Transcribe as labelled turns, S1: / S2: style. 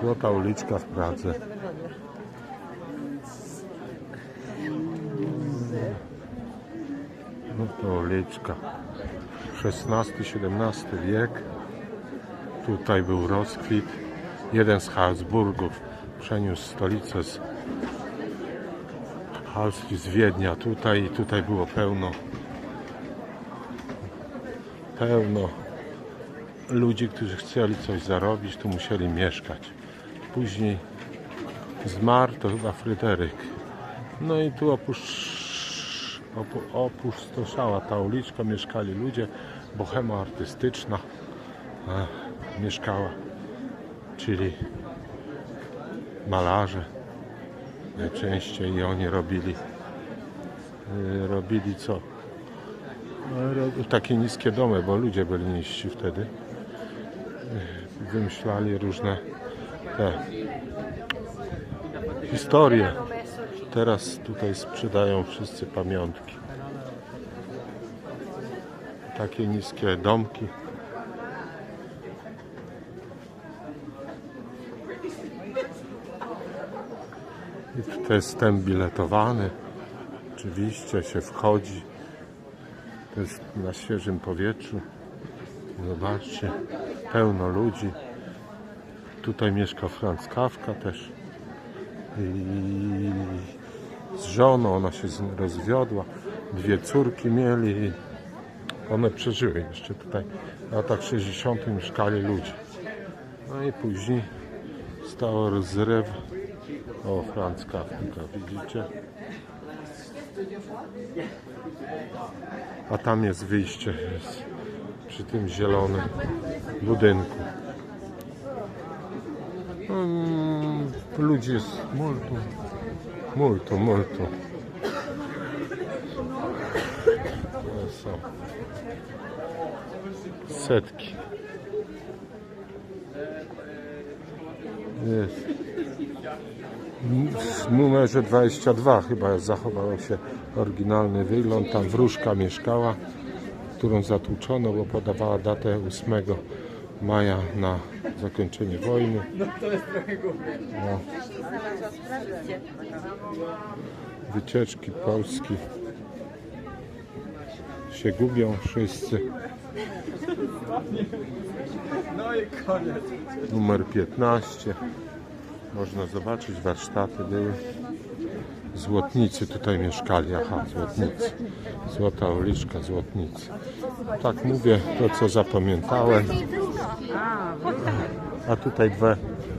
S1: Złota uliczka w Pradze. To uliczka. XVI-XVII wiek. Tutaj był rozkwit. Jeden z Habsburgów przeniósł stolicę z Halski z Wiednia tutaj i tutaj było pełno pełno ludzi, którzy chcieli coś zarobić, tu musieli mieszkać. Później zmarł to chyba Fryderyk. No i tu opusz... opu... opustoszała ta uliczka, mieszkali ludzie, bohema artystyczna e, mieszkała, czyli malarze najczęściej i oni robili e, robili co? Ro- Takie niskie domy, bo ludzie byli niżsi wtedy. Wymyślali różne te historie. Teraz tutaj sprzedają wszyscy pamiątki. Takie niskie domki. I to jest wstęp biletowany. Oczywiście się wchodzi. To jest na świeżym powietrzu. Zobaczcie, pełno ludzi. Tutaj mieszka Franz Kafka też. I z żoną ona się rozwiodła. Dwie córki mieli. One przeżyły jeszcze tutaj. W latach 60. mieszkali ludzie. No i później stało rozryw. O, Franz Kafka, widzicie? A tam jest wyjście przy tym zielonym budynku. Mm, ludzi jest multum, multum, multum. Są setki. Jest. W numerze 22 chyba zachował się oryginalny wygląd. Tam wróżka mieszkała, którą zatłuczono, bo podawała datę 8 maja na zakończenie wojny. No. Wycieczki Polski się gubią wszyscy.
S2: No i koniec.
S1: Numer 15. Można zobaczyć, warsztaty były. Złotnicy tutaj mieszkali. Aha, złotnicy. Złota uliczka, złotnicy. Tak mówię, to co zapamiętałem. A tutaj dwie